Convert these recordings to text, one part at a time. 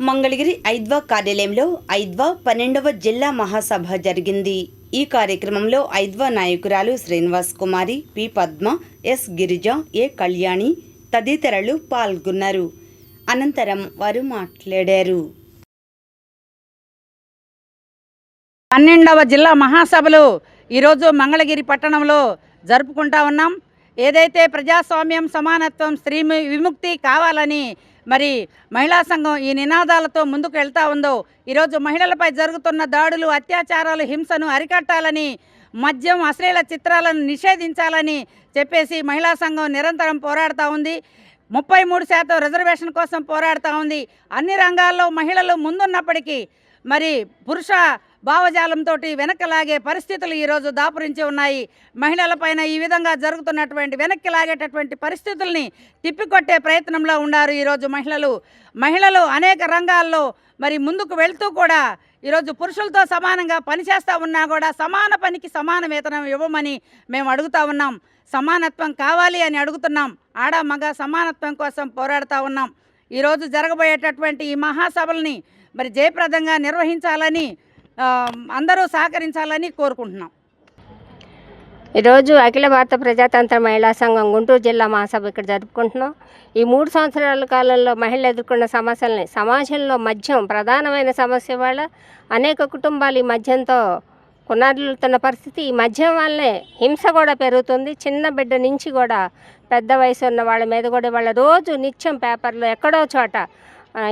మంగళగిరి ఐద్వా కార్యాలయంలో ఐద్వా పన్నెండవ జిల్లా మహాసభ జరిగింది. ఈ కార్యక్రమంలో ఐద్వా నాయకురాలు Srinivas Kumari P Padma S Girija A Kalyani తదితరులు పాల్గొన్నారు. అనంతరం వారు మాట్లాడారు. పన్నెండవ జిల్లా మహాసభలు ఈరోజు మంగళగిరి పట్టణంలో జరుపుకుంటా ఉన్నాం. ఏదైతే ప్రజాస్వామ్యం సమానత్వం స్త్రీ విముక్తి కావాలని మరి మహిళా సంఘం ఈ నినాదాలతో ముందుకు వెళ్తా ఉందో ఈరోజు మహిళలపై జరుగుతున్న దాడులు అత్యాచారాలు హింసను అరికట్టాలని మద్యం అశ్లీల చిత్రాలను నిషేధించాలని చెప్పేసి మహిళా సంఘం నిరంతరం పోరాడుతూ ఉంది. ముప్పై మూడు శాతం రిజర్వేషన్ కోసం పోరాడుతూ ఉంది. అన్ని రంగాల్లో మహిళలు ముందున్నప్పటికీ మరి పురుష భావజాలంతో వెనక్కి లాగే పరిస్థితులు ఈరోజు దాపురించి ఉన్నాయి. మహిళలపైన ఈ విధంగా జరుగుతున్నటువంటి వెనక్కి లాగేటటువంటి పరిస్థితుల్ని తిప్పికొట్టే ప్రయత్నంలో ఉన్నారు ఈరోజు మహిళలు. మహిళలు అనేక రంగాల్లో మరి ముందుకు వెళ్తూ కూడా ఈరోజు పురుషులతో సమానంగా పనిచేస్తూ ఉన్నా కూడా సమాన పనికి సమాన వేతనం ఇవ్వమని మేము అడుగుతా ఉన్నాం. సమానత్వం కావాలి అని అడుగుతున్నాం. ఆడ మగ సమానత్వం కోసం పోరాడుతూ ఉన్నాం. ఈరోజు జరగబోయేటటువంటి ఈ మహాసభల్ని మరి జయప్రదంగా నిర్వహించాలని అందరూ సహకరించాలని కోరుకుంటున్నాం. ఈరోజు అఖిల భారత ప్రజాతంత్ర మహిళా సంఘం గుంటూరు జిల్లా మహాసభ ఇక్కడ జరుపుకుంటున్నాం. ఈ మూడు సంవత్సరాల కాలంలో మహిళలు ఎదుర్కొన్న సమస్యలని సమాజంలో మద్యం ప్రధానమైన సమస్య వల్ల అనేక కుటుంబాలు ఈ మద్యంతో కొనాడుతున్న పరిస్థితి. ఈ మద్యం వల్లే హింస కూడా పెరుగుతుంది. చిన్న బిడ్డ నుంచి కూడా పెద్ద వయసు ఉన్న వాళ్ళ మీద కూడా వాళ్ళ రోజు నిత్యం పేపర్లో ఎక్కడో చోట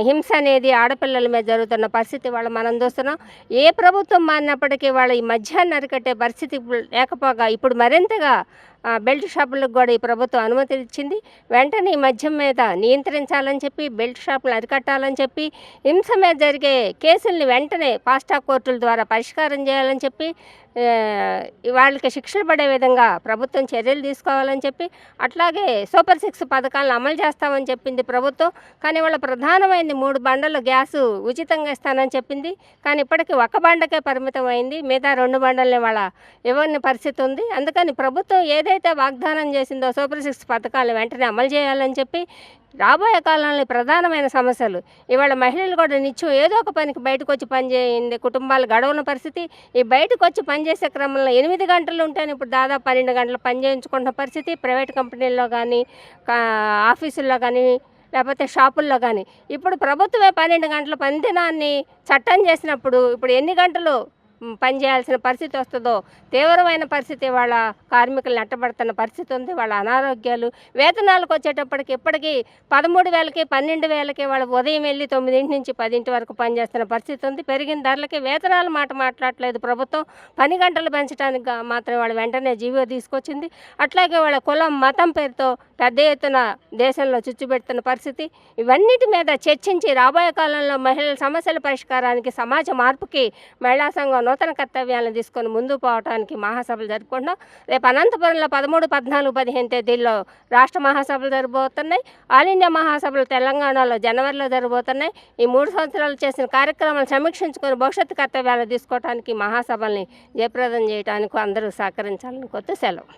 హింస అనేది ఆడపిల్లల మీద జరుగుతున్న పరిస్థితి వాళ్ళు మనం చూస్తున్నాం. ఏ ప్రభుత్వం మారినప్పటికీ వాళ్ళ ఈ మధ్యాహ్నం అరికట్టే పరిస్థితి లేకపోగా ఇప్పుడు మరింతగా బెల్ట్ షాపులకు కూడా ఈ ప్రభుత్వం అనుమతి ఇచ్చింది. వెంటనే ఈ మద్యం మీద నియంత్రించాలని చెప్పి బెల్ట్ షాపులు అరికట్టాలని చెప్పి హింస మీద జరిగే కేసుల్ని వెంటనే పాస్టా కోర్టుల ద్వారా పరిష్కారం చేయాలని చెప్పి వాళ్ళకి శిక్షలు పడే విధంగా ప్రభుత్వం చర్యలు తీసుకోవాలని చెప్పి అట్లాగే సూపర్ సిక్స్ పథకాలను అమలు చేస్తామని చెప్పింది ప్రభుత్వం. కానీ వాళ్ళ ప్రధానమైంది మూడు బండలు గ్యాసు ఉచితంగా ఇస్తానని చెప్పింది. కానీ ఇప్పటికీ ఒక బండకే పరిమితం అయింది మిగతా రెండు బండల్ని వాళ్ళ ఇవ్వని పరిస్థితి ఉంది. అందుకని ప్రభుత్వం ఏదైతే వాగ్దానం చేసిందో సూపర్ సిక్స్ పథకాలను వెంటనే అమలు చేయాలని చెప్పి రాబోయే కాలంలో ప్రధానమైన సమస్యలు. ఇవాళ మహిళలు కూడా నిత్యం ఏదో ఒక పనికి బయటకు వచ్చి పనిచేయింది కుటుంబాలు గడవని పరిస్థితి. ఈ బయటకు వచ్చి పనిచేసే క్రమంలో ఎనిమిది గంటలు ఉంటేనే ఇప్పుడు దాదాపు పన్నెండు గంటలు పనిచేయించుకుంటున్న పరిస్థితి. ప్రైవేట్ కంపెనీల్లో కానీ ఆఫీసుల్లో కానీ లేకపోతే షాపుల్లో కానీ. ఇప్పుడు ప్రభుత్వమే పన్నెండు గంటల పని దినాన్ని చట్టం చేసినప్పుడు ఇప్పుడు ఎన్ని గంటలు పనిచేయాల్సిన పరిస్థితి వస్తుందో తీవ్రమైన పరిస్థితి వాళ్ళ కార్మికులు నెట్టబడుతున్న పరిస్థితి ఉంది వాళ్ళ అనారోగ్యాలు. వేతనాలకు వచ్చేటప్పటికి ఇప్పటికీ పదమూడు వేలకి పన్నెండు వేలకి వాళ్ళ ఉదయం వెళ్ళి తొమ్మిదింటి నుంచి పదింటి వరకు పనిచేస్తున్న పరిస్థితి ఉంది. పెరిగిన ధరలకి వేతనాల మాట మాట్లాడలేదు ప్రభుత్వం. పని గంటలు పెంచడానికి మాత్రం వాళ్ళు వెంటనే జీవో తీసుకొచ్చింది. అట్లాగే వాళ్ళ కులం మతం పేరుతో పెద్ద ఎత్తున దేశంలో చుచ్చుపెడుతున్న పరిస్థితి. ఇవన్నిటి మీద చర్చించి రాబోయే కాలంలో మహిళల సమస్యల పరిష్కారానికి సమాజ మార్పుకి మహిళా సంఘం నూతన కర్తవ్యాలను తీసుకొని ముందు పోవడానికి మహాసభలు జరుపుకుంటున్నాం. రేపు అనంతపురంలో పదమూడు పద్నాలుగు పదిహేను తేదీల్లో రాష్ట్ర మహాసభలు జరగబోతున్నాయి. ఆల్ ఇండియా మహాసభలు తెలంగాణలో జనవరిలో జరగబోతున్నాయి. ఈ మూడు సంవత్సరాలు చేసిన కార్యక్రమాలు సమీక్షించుకొని భవిష్యత్తు కర్తవ్యాలు తీసుకోవడానికి మహాసభల్ని జయప్రదం చేయడానికి అందరూ సహకరించాలని కొత్త సెలవు.